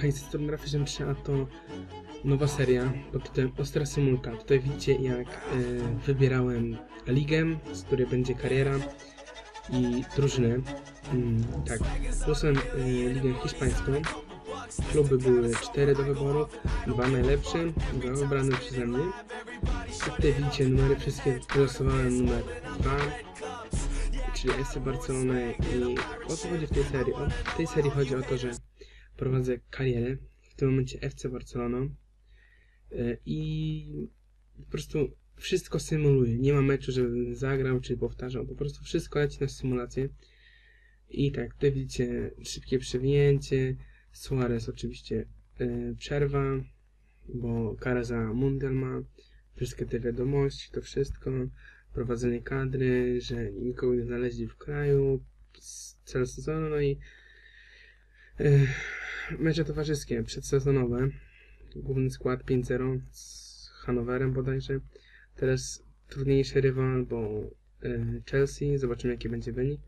Tej strony Rafał 3, a to nowa seria pod tytułem Ostra Symulka. Tutaj widzicie jak e, wybierałem ligę, z której będzie kariera i drużyny. Mm, tak, głosem e, ligę hiszpańską. Kluby były cztery do wyboru, dwa najlepsze, dwa wybrane przeze mnie. Tutaj widzicie numery wszystkie, wylosowałem numer 2, czyli FC Barcelona i o co chodzi w tej serii? O, w tej serii chodzi o to, że prowadzę karierę, w tym momencie FC Barcelona e, i po prostu wszystko symuluję. Nie ma meczu, żebym zagrał czy powtarzał, po prostu wszystko leci na symulację. I tak, tutaj widzicie szybkie przewinięcie, Suarez oczywiście e, przerwa, bo kara za mundial ma, wszystkie te wiadomości, to wszystko, prowadzenie kadry, że nikogo nie znaleźli w kraju, cel sezonu, no i e, mecze towarzyskie, przedsezonowe, główny skład 5-0 z Hanowerem bodajże, teraz trudniejszy rywal, bo e, Chelsea, zobaczymy jaki będzie wynik.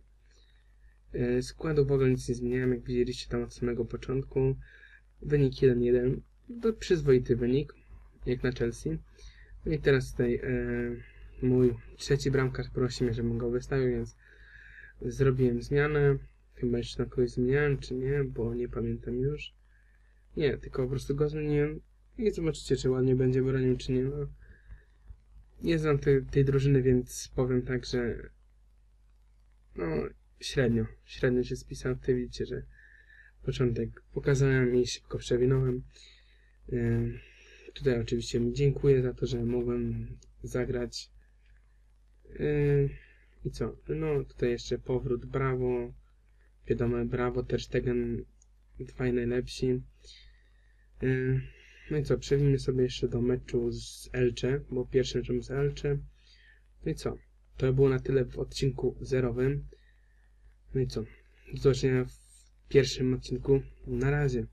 E, Składu w ogóle nic nie zmieniałem, jak widzieliście tam od samego początku. Wynik 1-1, to przyzwoity wynik, jak na Chelsea. No i teraz tutaj e, mój trzeci bramkarz prosi mnie, żebym go wystawił, więc zrobiłem zmianę. Chyba jeszcze na kogoś zmieniałem, czy nie, bo nie pamiętam już. Nie, tylko po prostu go zmieniłem i zobaczycie, czy ładnie będzie bronił, czy nie. No, nie znam tej, tej drużyny, więc powiem tak, że no, średnio, średnio się spisał. Tutaj widzicie, że początek pokazałem i szybko przewinąłem. Ym, Tutaj oczywiście mi dziękuję za to, że mogłem zagrać. Yy, I co? No tutaj jeszcze powrót, brawo. Wiadomo, brawo, Ter Stegen, dwaj najlepsi. Yy, no i co, przejdźmy sobie jeszcze do meczu z Elche, bo pierwszym meczem z Elche. No i co? To było na tyle w odcinku zerowym. No i co? Do zobaczenia w pierwszym odcinku. Na razie.